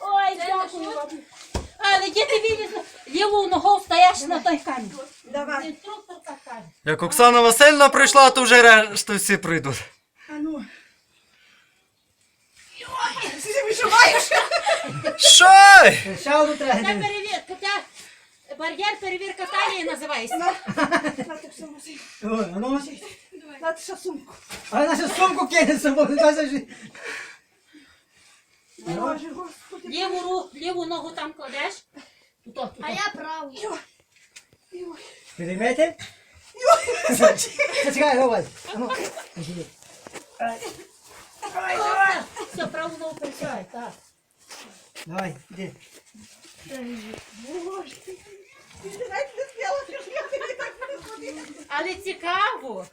Ой, дякую вам. Але діти вилізли, ліву ногу встаєш на той камінь. Давай. Інструкторка каже. Як Оксана Васильівна прийшла, то вже решту всі прийдуть. А ну. Ти вишиваєш? Що? Ще одну Це треба. перевірка, це бар'єр перевірка талії називається. Нати все носить. Ой, а ну, Нати ще сумку. а нашу сумку кине з собою, та це ж-. Ліву, ру, ліву ногу там кладеш. Тут, тут, А я праву. Ой. Почекай, давай. А ну, іди. Давай, давай. Все, праву ногу присягай, так. Давай, іди. Боже, ти. Ти навіть не спіла, що я тобі так буду ходити. Але цікаво.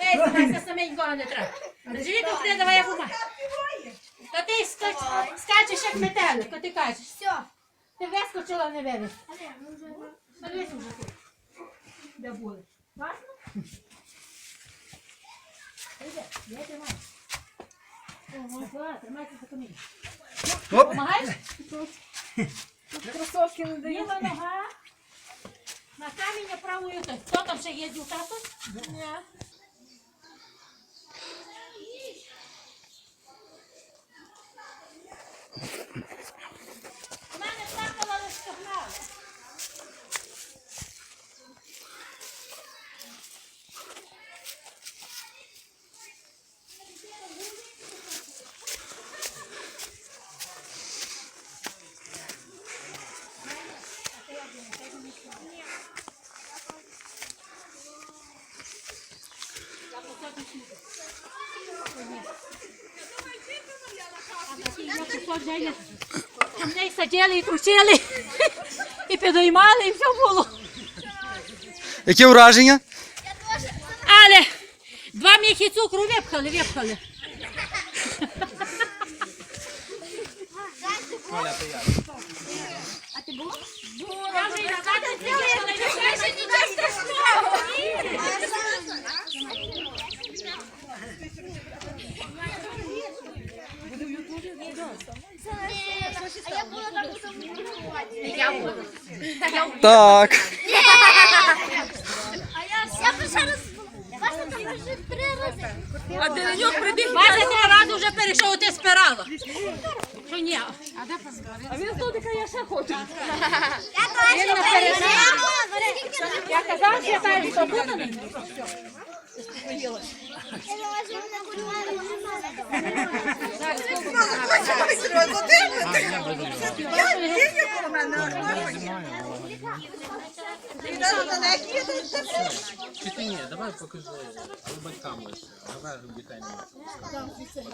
Ей, займайся саменько, не треба. Держи, давай я помагаю. Та ти скач, скачеш як метелик, а ти кажеш. Все. Ти вискочила, не вивез. А не, ну вже. Подивись уже тут. Де були? Важно? Іде, я тримаю. Ого, тримайся за камінь. Оп. Помагаєш? Кросовки не дають. Ліва нога. На камінь, а правою. Хто там ще їздив тато? Ні. Вони сиділи і трусили, і підіймали, і все було. Які враження? Але два міхи цукру випхали, випхали. А ти була? Ще нічого страшного. А я буду. Так. А я перший раз. Бачите, там вже три рази. А прибіг. Бачите, три рази вже перейшов, ти спирала. Що ні? А він тут я ще хочу. Я теж. Я казала, що я кажу, що буде. Я залежу на кульмару. Чи ти ні, давай покажи, але батькам лише. Давай дітей не